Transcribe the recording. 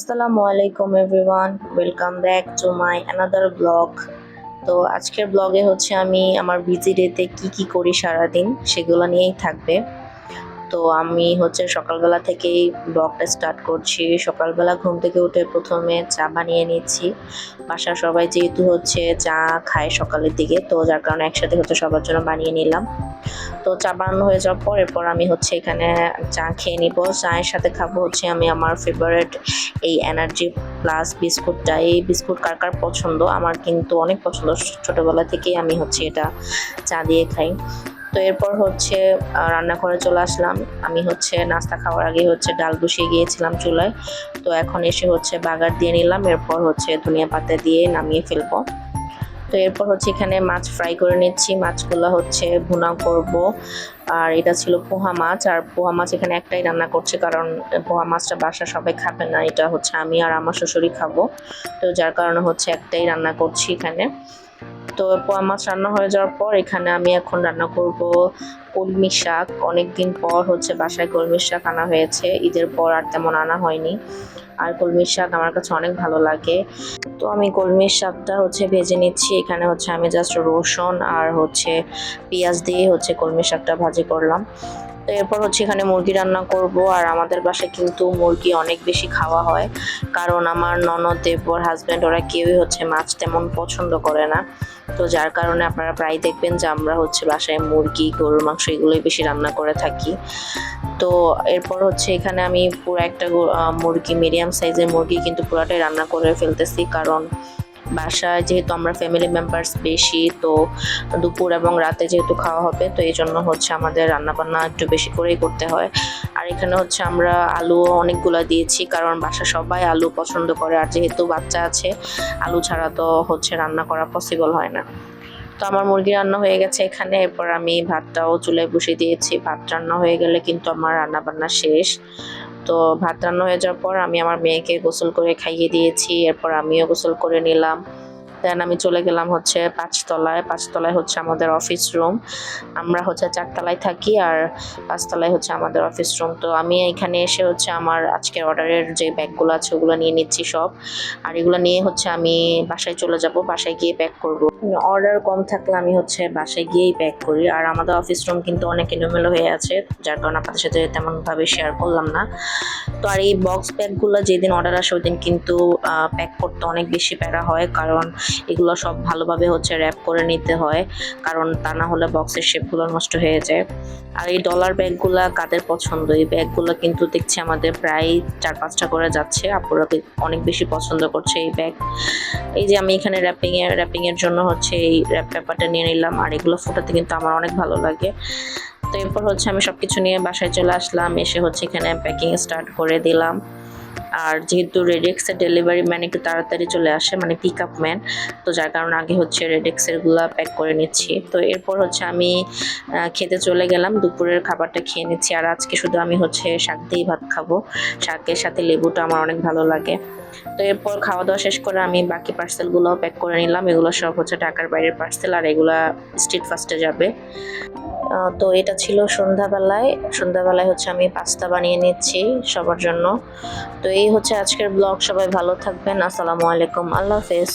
আসসালামু আলাইকুম everyone, welcome back to my another blog. তো আজকের ব্লগে হচ্ছে আমি আমার বিজি ডেতে কি কি করি সারাদিন সেগুলো নিয়েই থাকবে। তো আমি হচ্ছে সকালবেলা থেকেই ব্লগটা স্টার্ট করছি। সকালবেলা ঘুম থেকে উঠে প্রথমে চা বানিয়ে নিচ্ছি। বাসার সবাই যেহেতু হচ্ছে চা খায় সকালের দিকে, তো যার কারণে একসাথে হচ্ছে সবার জন্য বানিয়ে নিলাম। তো চা বানানো হয়ে যাওয়ার পর এরপর আমি হচ্ছে এখানে চা খেয়ে নিব। চায়ের সাথে খাব হচ্ছে আমি আমার ফেভারেট এই এনার্জি প্লাস বিস্কুটটা এই বিস্কুট কার কার পছন্দ? আমার কিন্তু অনেক পছন্দ। ছোটোবেলা থেকেই আমি হচ্ছে এটা চা দিয়ে খাই। তো এরপর হচ্ছে রান্নাঘরে চলে আসলাম। আমি হচ্ছে নাস্তা খাওয়ার আগে হচ্ছে ডাল বসিয়ে গিয়েছিলাম চুলায়। তো এখন এসে হচ্ছে বাগার দিয়ে নিলাম। এরপর হচ্ছে ধনিয়া পাতা দিয়ে নামিয়ে ফেলব। তো এরপর হচ্ছে এখানে মাছ ফ্রাই করে নিচ্ছি। মাছগুলো হচ্ছে ভুনা করব। আর এটা ছিল পোহা মাছ। আর পোহা মাছ এখানে একটাই রান্না করছে কারণ পোহা মাছটা বাসা সবাই খাবে না। এটা হচ্ছে আমি আর আমার শ্বশুরই খাব। তো যার কারণে হচ্ছে একটাই রান্না করছি এখানে। তো পোয়া মাছ রান্না হয়ে যাওয়ার পর এখানে আমি এখন রান্না করব কলমি শাক। অনেকদিন পর হচ্ছে বাসায় কলমি শাক আনা হয়েছে। ঈদের পর আর তেমন আনা হয়নি। আর কলমির শাক আমার কাছে অনেক ভালো লাগে। তো আমি কলমির শাকটা হচ্ছে ভেজে নিচ্ছি। এখানে হচ্ছে আমি জাস্ট রসুন আর হচ্ছে পেঁয়াজ দিয়ে হচ্ছে কলমির শাকটা ভাজি করলাম। এরপর হচ্ছে এখানে মুরগি রান্না করব, আর আমাদের বাসায় কিন্তু মুরগি অনেক বেশি খাওয়া হয়। কারণ আমার ননদ দেবর হাজব্যান্ড ওরা কেউই হচ্ছে মাছ তেমন পছন্দ করে না। তো যার কারণে আপনারা প্রায় দেখবেন যে আমরা হচ্ছে বাসায় মুরগি, গরুর মাংস এগুলোই বেশি রান্না করে থাকি। তো এরপর হচ্ছে এখানে আমি পুরো একটা মুরগি মিডিয়াম সাইজের মুরগি কিন্তু পুরোটাই রান্না করে ফেলতেছি। কারণ বাসায়, যেহেতু আমরা ফ্যামিলি মেম্বার্স বেশি, তো দুপুর এবং রাতে যেহেতু খাওয়া হবে, তো এই জন্য হচ্ছে আমাদের রান্নাবান্না একটু বেশি করেই করতে হয়। আর এখানে হচ্ছে আমরা আলুও অনেকগুলো দিয়েছি, কারণ বাসা সবাই আলু পছন্দ করে, আর যেহেতু বাচ্চা আছে, আলু ছাড়া তো হচ্ছে রান্না করা পসিবল হয় না। তো আমার মুরগি রান্না হয়ে গেছে এখানে, এরপর আমি ভাতটাও চুলায় বসিয়ে দিয়েছি। ভাত রান্না হয়ে গেলে কিন্তু আমার রান্না বান্না শেষ। তো ভাত রান্না হয়ে যাওয়ার পর আমি আমার মেয়েকে গোসল করে খাইয়ে দিয়েছি, এরপর আমিও গোসল করে নিলাম। দেন আমি চলে গেলাম হচ্ছে পাঁচতলায়। পাঁচতলায় হচ্ছে আমাদের অফিস রুম আমরা হচ্ছে চারতলায় থাকি আর পাঁচতলায় হচ্ছে আমাদের অফিস রুম তো আমি এখানে এসে হচ্ছে আমার আজকের অর্ডারের যে ব্যাগগুলো আছে, ওগুলো নিয়ে নিচ্ছি সব। আর এগুলো নিয়ে হচ্ছে আমি বাসায় চলে যাব, বাসায় গিয়ে প্যাক করব। অর্ডার কম থাকলে আমি হচ্ছে বাসায় গিয়েই প্যাক করি। আর আমাদের অফিস রুম কিন্তু অনেক এলোমেলো হয়ে আছে, যার কারণে আপনাদের সাথে তেমনভাবে শেয়ার করলাম না। তো আর এই বক্স ব্যাগগুলো যেদিন অর্ডার আসে ওই দিন কিন্তু প্যাক করতে অনেক বেশি প্যারা হয়। কারণ এগুলো সব ভালোভাবে হচ্ছে র্যাপ করে নিতে হয়, কারণ তা না হলে বক্সের শেপগুলো নষ্ট হয়ে যায়। আর এই ডলার ব্যাগগুলো কাদের পছন্দ? এই ব্যাগগুলো কিন্তু দেখছি আমাদের প্রায় চার পাঁচটা করে যাচ্ছে, আপুরা অনেক বেশি পছন্দ করছে এই ব্যাগ এই যে আমি এখানে র্যাপিং এর র্যাপিং এর জন্য হচ্ছে এই র্যাপ পেপারটা নিয়ে নিলাম, আর এগুলো ফোটাতে কিন্তু আমার অনেক ভালো লাগে। তো এরপর হচ্ছে আমি সবকিছু নিয়ে বাসায় চলে আসলাম, এসে হচ্ছে এখানে প্যাকিং স্টার্ট করে দিলাম। আর যেহেতু রেডেক্সের ডেলিভারি ম্যান একটু তাড়াতাড়ি চলে আসে মানে পিক আপ ম্যান তো যার কারণে আগে হচ্ছে রেডেক্সেরগুলা প্যাক করে নিচ্ছি। তো এরপর হচ্ছে আমি খেতে চলে গেলাম, দুপুরের খাবারটা খেয়ে নিচ্ছি। আর আজকে শুধু আমি হচ্ছে শাক দিয়েই ভাত খাব। শাকের সাথে লেবুটা আমার অনেক ভালো লাগে। তো এরপর খাওয়া দাওয়া শেষ করে আমি বাকি পার্সেলগুলোও প্যাক করে নিলাম। এগুলো সব হচ্ছে ঢাকার বাইরের পার্সেল আর এগুলা স্ট্রিট ফাস্টে যাবে। তো এটা ছিল সন্ধ্যাবেলায়। সন্ধ্যাবেলায় হচ্ছে আমি পাস্তা বানিয়ে নিচ্ছি সবার জন্য। তো এই হচ্ছে আজকের ব্লগ। সবাই ভালো থাকবেন। আসসালামু আলাইকুম। আল্লাহ হাফেজ।